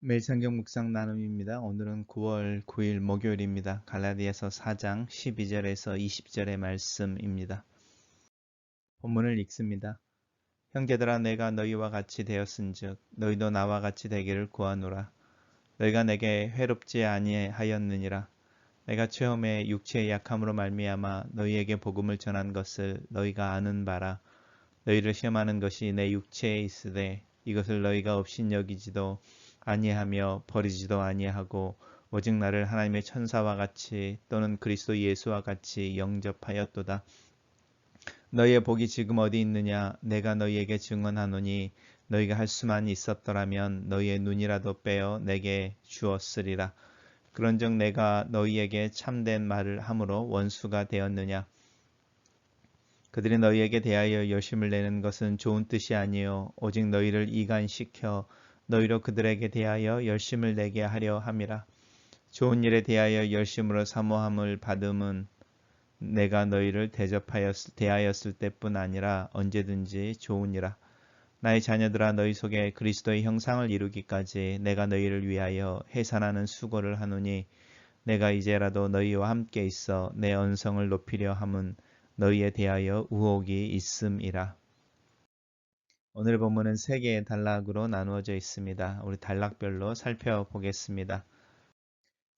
매일 성경 묵상 나눔입니다. 오늘은 9월 9일 목요일입니다. 갈라디아서 4장 12절에서 20절의 말씀입니다. 본문을 읽습니다. 형제들아 내가 너희와 같이 되었은즉 너희도 나와 같이 되기를 구하노라. 너희가 내게 회롭지 아니하였느니라. 내가 처음에 육체의 약함으로 말미암아 너희에게 복음을 전한 것을 너희가 아는 바라. 너희를 시험하는 것이 내 육체에 있으되 이것을 너희가 업신여기지도 아니하며 버리지도 아니하고 오직 나를 하나님의 천사와 같이 또는 그리스도 예수와 같이 영접하였도다. 너희의 복이 지금 어디 있느냐? 내가 너희에게 증언하노니 너희가 할 수만 있었더라면 너희의 눈이라도 빼어 내게 주었으리라. 그런즉 내가 너희에게 참된 말을 함으로 원수가 되었느냐? 그들이 너희에게 대하여 열심을 내는 것은 좋은 뜻이 아니요 오직 너희를 이간시켜 너희로 그들에게 대하여 열심을 내게 하려 함이라. 좋은 일에 대하여 열심으로 사모함을 받음은 내가 너희를 대접하였 대하였을 때뿐 아니라 언제든지 좋으니라. 나의 자녀들아 너희 속에 그리스도의 형상을 이루기까지 내가 너희를 위하여 해산하는 수고를 하노니 내가 이제라도 너희와 함께 있어 내 언성을 높이려 함은 너희에 대하여 우혹이 있음이라. 오늘 본문은 세 개의 단락으로 나누어져 있습니다. 우리 단락별로 살펴보겠습니다.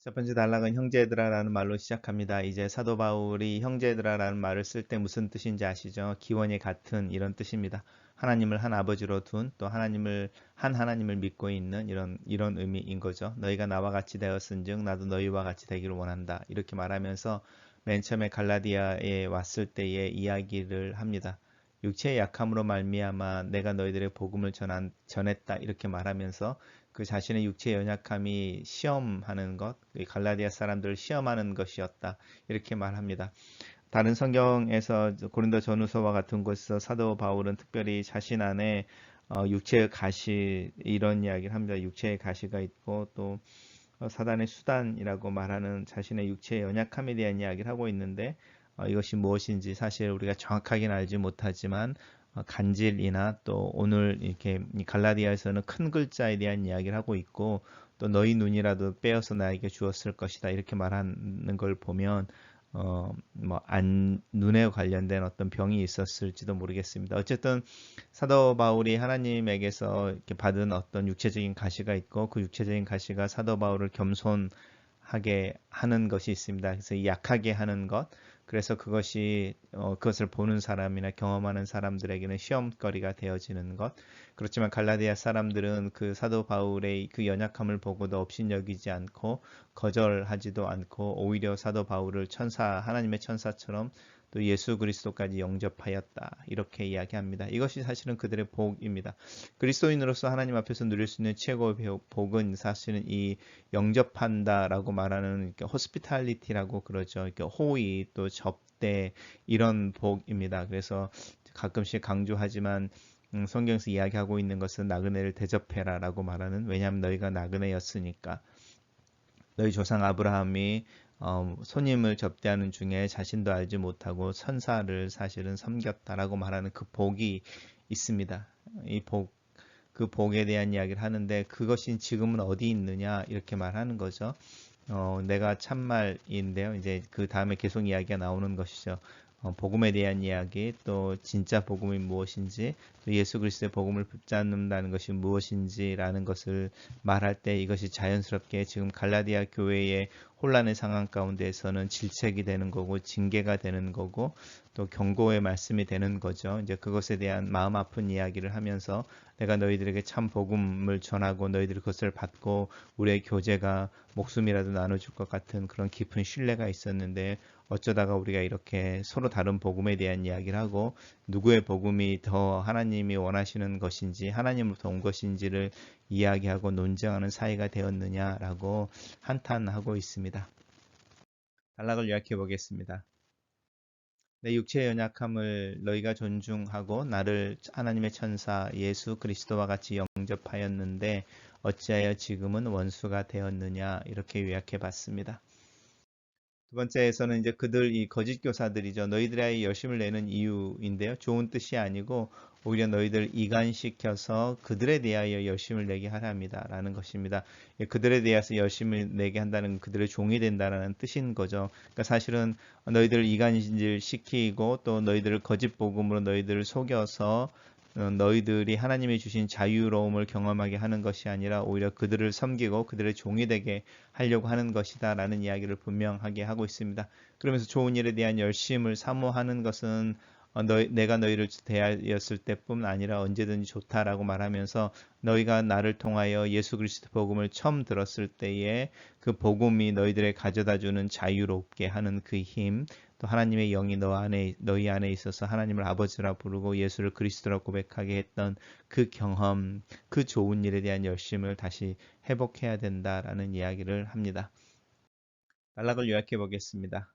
첫 번째 단락은 형제들아라는 말로 시작합니다. 이제 사도 바울이 형제들아라는 말을 쓸 때 무슨 뜻인지 아시죠? 기원이 같은 이런 뜻입니다. 하나님을 한 아버지로 둔 또 하나님을 한 하나님을 믿고 있는 이런 이런 의미인 거죠. 너희가 나와 같이 되었은즉 나도 너희와 같이 되기를 원한다. 이렇게 말하면서 맨 처음에 갈라디아에 왔을 때의 이야기를 합니다. 육체의 약함으로 말미암아 내가 너희들의 복음을 전한, 전했다 이렇게 말하면서 그 자신의 육체의 연약함이 시험하는 것, 갈라디아 사람들을 시험하는 것이었다 이렇게 말합니다. 다른 성경에서 고린도 전후서와 같은 곳에서 사도 바울은 특별히 자신 안에 어, 육체의 가시 이런 이야기를 합니다. 육체의 가시가 있고 또 사단의 수단이라고 말하는 자신의 육체의 연약함에 대한 이야기를 하고 있는데 어, 이것이 무엇인지 사실 우리가 정확하게는 알지 못하지만 어, 간질이나 또 오늘 이렇게 갈라디아에서는 큰 글자에 대한 이야기를 하고 있고 또 너희 눈이라도 빼어서 나에게 주었을 것이다 이렇게 말하는 걸 보면 어, 뭐, 안, 눈에 관련된 어떤 병이 있었을지도 모르겠습니다. 어쨌든 사도 바울이 하나님에게서 받은 어떤 육체적인 가시가 있고 그 육체적인 가시가 사도 바울을 겸손하게 하는 것이 있습니다. 그래서 약하게 하는 것, 그래서 그것이 어, 그것을 보는 사람이나 경험하는 사람들에게는 시험거리가 되어지는 것. 그렇지만 갈라디아 사람들은 그 사도 바울의 그 연약함을 보고도 업신여기지 않고 거절하지도 않고 오히려 사도 바울을 천사 하나님의 천사처럼 또 예수 그리스도까지 영접하였다. 이렇게 이야기합니다. 이것이 사실은 그들의 복입니다. 그리스도인으로서 하나님 앞에서 누릴 수 있는 최고의 복은 사실은 이 영접한다라고 말하는 호스피탈리티라고 그러죠. 호의 또 접대 이런 복입니다. 그래서 가끔씩 강조하지만 음, 성경에서 이야기하고 있는 것은 나그네를 대접해라 라고 말하는 왜냐하면 너희가 나그네였으니까 너희 조상 아브라함이 어, 손님을 접대하는 중에 자신도 알지 못하고 선사를 사실은 섬겼다라고 말하는 그 복이 있습니다. 이 복, 그 복에 대한 이야기를 하는데 그것이 지금은 어디 있느냐 이렇게 말하는 거죠. 어, 내가 참말인데요. 이제 그 다음에 계속 이야기가 나오는 것이죠. 어, 복음에 대한 이야기, 또 진짜 복음이 무엇인지, 또 예수 그리스도의 복음을 붙잡는다는 것이 무엇인지라는 것을 말할 때 이것이 자연스럽게 지금 갈라디아 교회의 혼란의 상황 가운데에서는 질책이 되는 거고 징계가 되는 거고 또 경고의 말씀이 되는 거죠. 이제 그것에 대한 마음 아픈 이야기를 하면서 내가 너희들에게 참 복음을 전하고 너희들이 그것을 받고 우리의 교제가 목숨이라도 나눠줄 것 같은 그런 깊은 신뢰가 있었는데 어쩌다가 우리가 이렇게 서로 다른 복음에 대한 이야기를 하고 누구의 복음이 더 하나님이 원하시는 것인지 하나님으로부터 온 것인지를 이야기하고 논쟁하는 사이가 되었느냐라고 한탄하고 있습니다. 단락을 요약해 보겠습니다. 내 육체의 연약함을 너희가 존중하고 나를 하나님의 천사 예수 그리스도와 같이 영접하였는데 어찌하여 지금은 원수가 되었느냐 이렇게 요약해 봤습니다. 두 번째에서는 이제 그들 이 거짓 교사들이죠. 너희들의 열심을 내는 이유인데요. 좋은 뜻이 아니고 오히려 너희들 이간시켜서 그들에 대하여 열심을 내게 하라 합니다 라는 것입니다. 예, 그들에 대해서 열심을 내게 한다는 건 그들의 종이 된다라는 뜻인 거죠. 그러니까 사실은 너희들을 이간질 시키고 또 너희들을 거짓 복음으로 너희들을 속여서 어, 너희들이 하나님이 주신 자유로움을 경험하게 하는 것이 아니라 오히려 그들을 섬기고 그들의 종이 되게 하려고 하는 것이다 라는 이야기를 분명하게 하고 있습니다. 그러면서 좋은 일에 대한 열심을 사모하는 것은 어, 너희, 내가 너희를 대하였을 때뿐 아니라 언제든지 좋다라고 말하면서 너희가 나를 통하여 예수 그리스도 복음을 처음 들었을 때에 그 복음이 너희들의 가져다주는 자유롭게 하는 그 힘, 또 하나님의 영이 너 안에 너희 안에 있어서 하나님을 아버지라 부르고 예수를 그리스도라 고백하게 했던 그 경험, 그 좋은 일에 대한 열심을 다시 회복해야 된다라는 이야기를 합니다. 단락을 요약해 보겠습니다.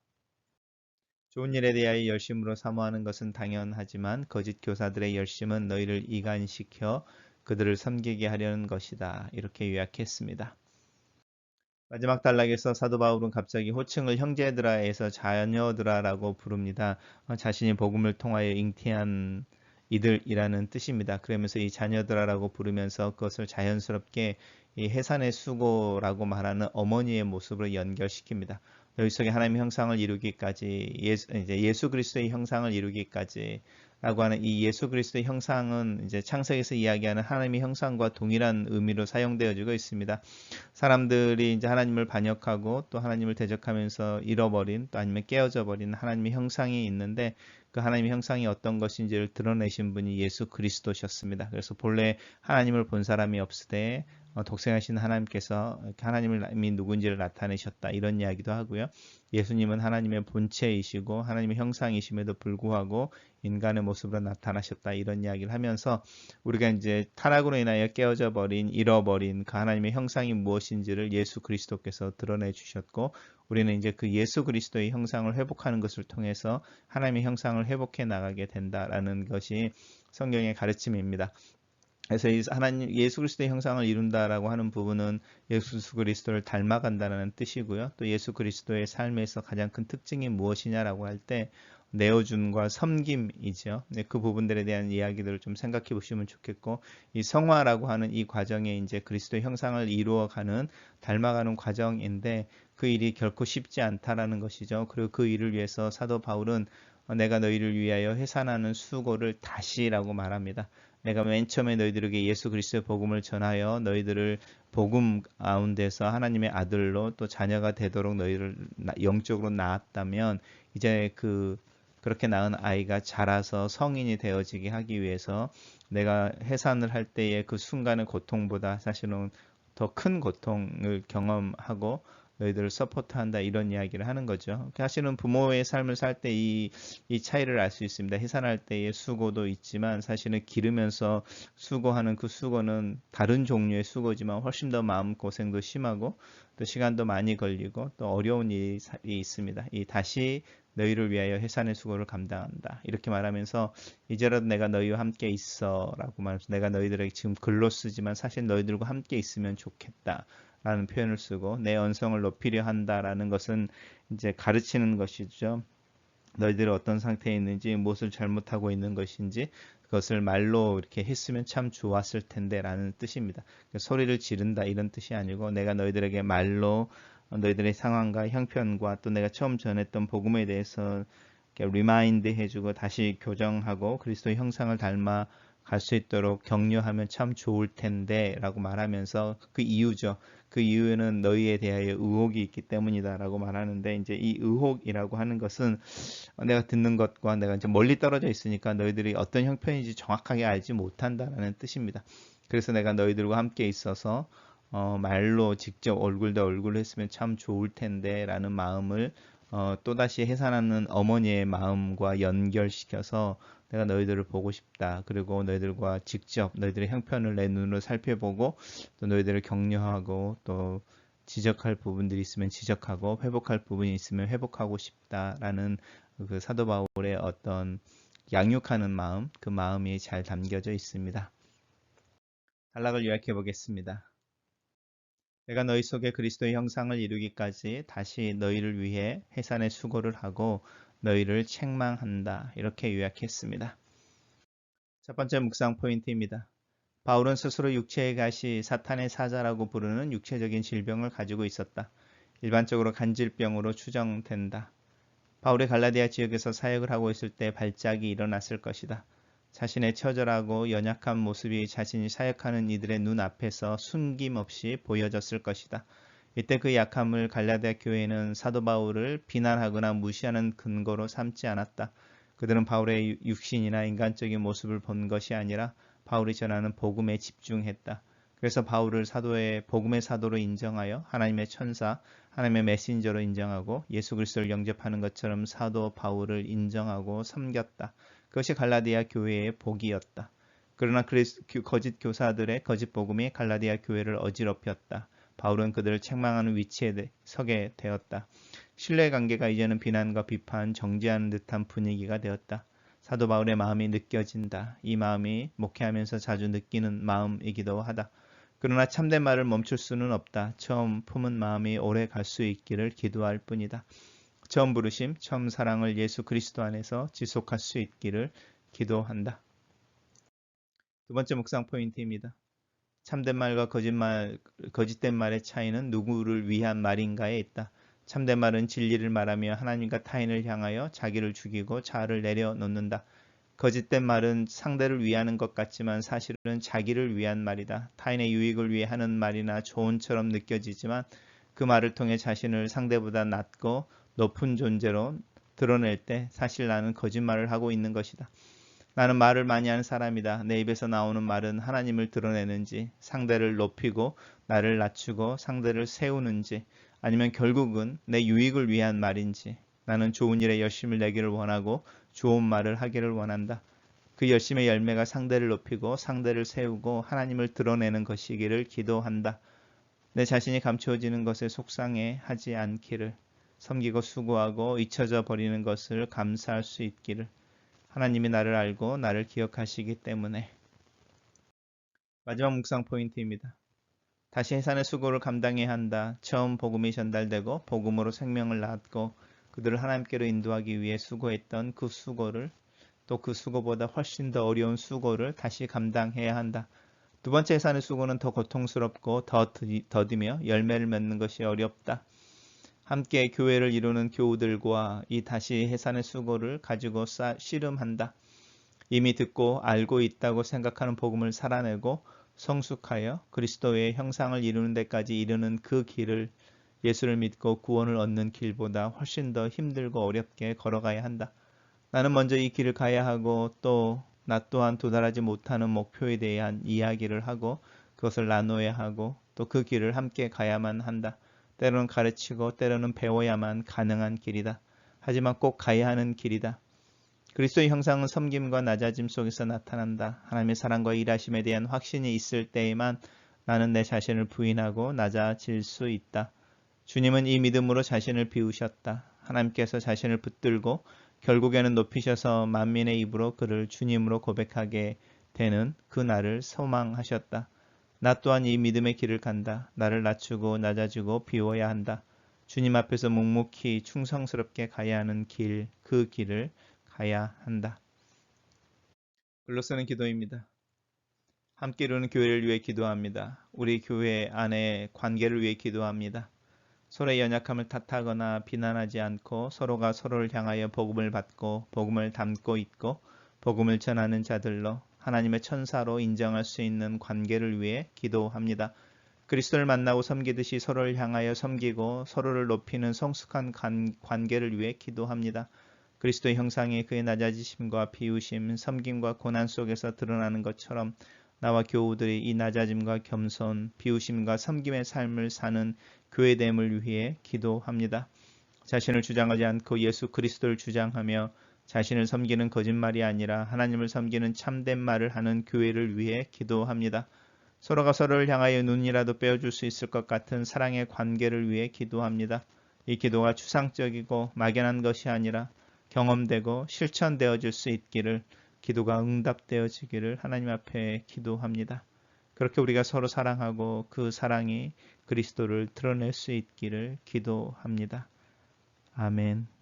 좋은 일에 대하여 열심으로 사모하는 것은 당연하지만 거짓 교사들의 열심은 너희를 이간시켜 그들을 섬기게 하려는 것이다. 이렇게 요약했습니다. 마지막 단락에서 사도 바울은 갑자기 호칭을 형제들아에서 자녀들아라고 부릅니다. 어, 자신이 복음을 통하여 잉태한 이들이라는 뜻입니다. 그러면서 이 자녀들아라고 부르면서 그것을 자연스럽게 이 해산의 수고라고 말하는 어머니의 모습으로 연결시킵니다. 여기 속에 하나님의 형상을 이루기까지 예수, 이제 예수 그리스도의 형상을 이루기까지 라고 하는 이 예수 그리스도의 형상은 이제 창세기에서 이야기하는 하나님의 형상과 동일한 의미로 사용되어지고 있습니다. 사람들이 이제 하나님을 반역하고 또 하나님을 대적하면서 잃어버린 또 아니면 깨어져 버린 하나님의 형상이 있는데 그 하나님의 형상이 어떤 것인지를 드러내신 분이 예수 그리스도셨습니다. 그래서 본래 하나님을 본 사람이 없으되 어, 독생하신 하나님께서 하나님이 누군지를 나타내셨다 이런 이야기도 하고요. 예수님은 하나님의 본체이시고 하나님의 형상이심에도 불구하고 인간의 모습으로 나타나셨다 이런 이야기를 하면서 우리가 이제 타락으로 인하여 깨어져 버린 잃어버린 그 하나님의 형상이 무엇인지를 예수 그리스도께서 드러내 주셨고 우리는 이제 그 예수 그리스도의 형상을 회복하는 것을 통해서 하나님의 형상을 회복해 나가게 된다라는 것이 성경의 가르침입니다. 그래서 이 하나님 예수 그리스도의 형상을 이룬다라고 하는 부분은 예수 그리스도를 닮아간다는 뜻이고요. 또 예수 그리스도의 삶에서 가장 큰 특징이 무엇이냐라고 할 때 내어준과 섬김이죠. 네, 그 부분들에 대한 이야기들을 좀 생각해 보시면 좋겠고 이 성화라고 하는 이 과정에 이제 그리스도의 형상을 이루어가는 닮아가는 과정인데 그 일이 결코 쉽지 않다라는 것이죠. 그리고 그 일을 위해서 사도 바울은 내가 너희를 위하여 회산하는 수고를 다시라고 말합니다. 내가 맨 처음에 너희들에게 예수 그리스도의 복음을 전하여 너희들을 복음 가운데서 하나님의 아들로 또 자녀가 되도록 너희를 영적으로 낳았다면 이제 그 그렇게 낳은 아이가 자라서 성인이 되어지게 하기 위해서 내가 해산을 할 때의 그 순간의 고통보다 사실은 더 큰 고통을 경험하고 너희들을 서포트한다 이런 이야기를 하는 거죠. 사실은 부모의 삶을 살 때 이 이 차이를 알 수 있습니다. 해산할 때의 수고도 있지만 사실은 기르면서 수고하는 그 수고는 다른 종류의 수고지만 훨씬 더 마음 고생도 심하고 또 시간도 많이 걸리고 또 어려운 일이 있습니다. 이 다시 너희를 위하여 해산의 수고를 감당한다. 이렇게 말하면서 이제라도 내가 너희와 함께 있어라고 말하면서 내가 너희들에게 지금 글로 쓰지만 사실 너희들과 함께 있으면 좋겠다. 라는 표현을 쓰고 내 언성을 높이려 한다라는 것은 이제 가르치는 것이죠. 너희들이 어떤 상태에 있는지 무엇을 잘못하고 있는 것인지 그것을 말로 이렇게 했으면 참 좋았을 텐데 라는 뜻입니다. 그러니까 소리를 지른다 이런 뜻이 아니고 내가 너희들에게 말로 너희들의 상황과 형편과 또 내가 처음 전했던 복음에 대해서 리마인드 해주고 다시 교정하고 그리스도의 형상을 닮아 갈 수 있도록 격려하면 참 좋을 텐데 라고 말하면서 그 이유죠. 그 이유는 너희에 대하여 의혹이 있기 때문이다 라고 말하는데 이제 이 의혹이라고 하는 것은 내가 듣는 것과 내가 이제 멀리 떨어져 있으니까 너희들이 어떤 형편인지 정확하게 알지 못한다라는 뜻입니다. 그래서 내가 너희들과 함께 있어서 어, 말로 직접 얼굴 대 얼굴 했으면 참 좋을 텐데 라는 마음을 어, 또다시 해산하는 어머니의 마음과 연결시켜서 내가 너희들을 보고 싶다. 그리고 너희들과 직접 너희들의 형편을 내 눈으로 살펴보고 또 너희들을 격려하고 또 지적할 부분들이 있으면 지적하고 회복할 부분이 있으면 회복하고 싶다라는 그 사도 바울의 어떤 양육하는 마음, 그 마음이 잘 담겨져 있습니다. 단락을 요약해 보겠습니다. 내가 너희 속에 그리스도의 형상을 이루기까지 다시 너희를 위해 해산의 수고를 하고 너희를 책망한다. 이렇게 요약했습니다. 첫 번째 묵상 포인트입니다. 바울은 스스로 육체의 가시 사탄의 사자라고 부르는 육체적인 질병을 가지고 있었다. 일반적으로 간질병으로 추정된다. 바울의 갈라디아 지역에서 사역을 하고 있을 때 발작이 일어났을 것이다. 자신의 처절하고 연약한 모습이 자신이 사역하는 이들의 눈 앞에서 숨김없이 보여졌을 것이다. 이때 그 약함을 갈라디아 교회는 사도 바울을 비난하거나 무시하는 근거로 삼지 않았다. 그들은 바울의 육신이나 인간적인 모습을 본 것이 아니라 바울이 전하는 복음에 집중했다. 그래서 바울을 사도의 복음의 사도로 인정하여 하나님의 천사, 하나님의 메신저로 인정하고 예수 그리스도를 영접하는 것처럼 사도 바울을 인정하고 섬겼다. 그것이 갈라디아 교회의 복이었다. 그러나 그리스, 거짓 교사들의 거짓 복음이 갈라디아 교회를 어지럽혔다. 바울은 그들을 책망하는 위치에 서게 되었다. 신뢰 관계가 이제는 비난과 비판, 정지하는 듯한 분위기가 되었다. 사도 바울의 마음이 느껴진다. 이 마음이 목회하면서 자주 느끼는 마음이기도 하다. 그러나 참된 말을 멈출 수는 없다. 처음 품은 마음이 오래 갈 수 있기를 기도할 뿐이다. 처음 부르심, 처음 사랑을 예수 그리스도 안에서 지속할 수 있기를 기도한다. 두 번째 묵상 포인트입니다. 참된 말과 거짓말, 거짓된 말의 차이는 누구를 위한 말인가에 있다. 참된 말은 진리를 말하며 하나님과 타인을 향하여 자기를 죽이고 자아를 내려놓는다. 거짓된 말은 상대를 위하는 것 같지만 사실은 자기를 위한 말이다. 타인의 유익을 위해 하는 말이나 조언처럼 느껴지지만 그 말을 통해 자신을 상대보다 낮고 높은 존재로 드러낼 때 사실 나는 거짓말을 하고 있는 것이다. 나는 말을 많이 하는 사람이다. 내 입에서 나오는 말은 하나님을 드러내는지, 상대를 높이고 나를 낮추고 상대를 세우는지, 아니면 결국은 내 유익을 위한 말인지, 나는 좋은 일에 열심을 내기를 원하고 좋은 말을 하기를 원한다. 그 열심의 열매가 상대를 높이고 상대를 세우고 하나님을 드러내는 것이기를 기도한다. 내 자신이 감추어지는 것에 속상해 하지 않기를, 섬기고 수고하고 잊혀져 버리는 것을 감사할 수 있기를, 하나님이 나를 알고 나를 기억하시기 때문에 마지막 묵상 포인트입니다. 다시 해산의 수고를 감당해야 한다. 처음 복음이 전달되고 복음으로 생명을 낳았고 그들을 하나님께로 인도하기 위해 수고했던 그 수고를 또 그 수고보다 훨씬 더 어려운 수고를 다시 감당해야 한다. 두 번째 해산의 수고는 더 고통스럽고 더 더디며 열매를 맺는 것이 어렵다. 함께 교회를 이루는 교우들과 이 다시 해산의 수고를 가지고 싸, 씨름한다. 이미 듣고 알고 있다고 생각하는 복음을 살아내고 성숙하여 그리스도의 형상을 이루는 데까지 이르는 그 길을 예수를 믿고 구원을 얻는 길보다 훨씬 더 힘들고 어렵게 걸어가야 한다. 나는 먼저 이 길을 가야 하고 또 나 또한 도달하지 못하는 목표에 대한 이야기를 하고 그것을 나눠야 하고 또 그 길을 함께 가야만 한다. 때로는 가르치고 때로는 배워야만 가능한 길이다. 하지만 꼭 가야 하는 길이다. 그리스도의 형상은 섬김과 낮아짐 속에서 나타난다. 하나님의 사랑과 일하심에 대한 확신이 있을 때에만 나는 내 자신을 부인하고 낮아질 수 있다. 주님은 이 믿음으로 자신을 비우셨다. 하나님께서 자신을 붙들고 결국에는 높이셔서 만민의 입으로 그를 주님으로 고백하게 되는 그 날을 소망하셨다. 나 또한 이 믿음의 길을 간다. 나를 낮추고 낮아지고 비워야 한다. 주님 앞에서 묵묵히 충성스럽게 가야 하는 길, 그 길을 가야 한다. 글로 쓰는 기도입니다. 함께 이루는 교회를 위해 기도합니다. 우리 교회 안에 관계를 위해 기도합니다. 서로의 연약함을 탓하거나 비난하지 않고 서로가 서로를 향하여 복음을 받고 복음을 담고 있고 복음을 전하는 자들로 하나님의 천사로 인정할 수 있는 관계를 위해 기도합니다. 그리스도를 만나고 섬기듯이 서로를 향하여 섬기고 서로를 높이는 성숙한 관계를 위해 기도합니다. 그리스도의 형상이 그의 낮아지심과 비우심, 섬김과 고난 속에서 드러나는 것처럼 나와 교우들이 이 낮아짐과 겸손, 비우심과 섬김의 삶을 사는 교회됨을 위해 기도합니다. 자신을 주장하지 않고 예수 그리스도를 주장하며 자신을 섬기는 거짓말이 아니라 하나님을 섬기는 참된 말을 하는 교회를 위해 기도합니다. 서로가 서로를 향하여 눈이라도 빼어줄 수 있을 것 같은 사랑의 관계를 위해 기도합니다. 이 기도가 추상적이고 막연한 것이 아니라 경험되고 실천되어질 수 있기를 기도가 응답되어지기를 하나님 앞에 기도합니다. 그렇게 우리가 서로 사랑하고 그 사랑이 그리스도를 드러낼 수 있기를 기도합니다. 아멘.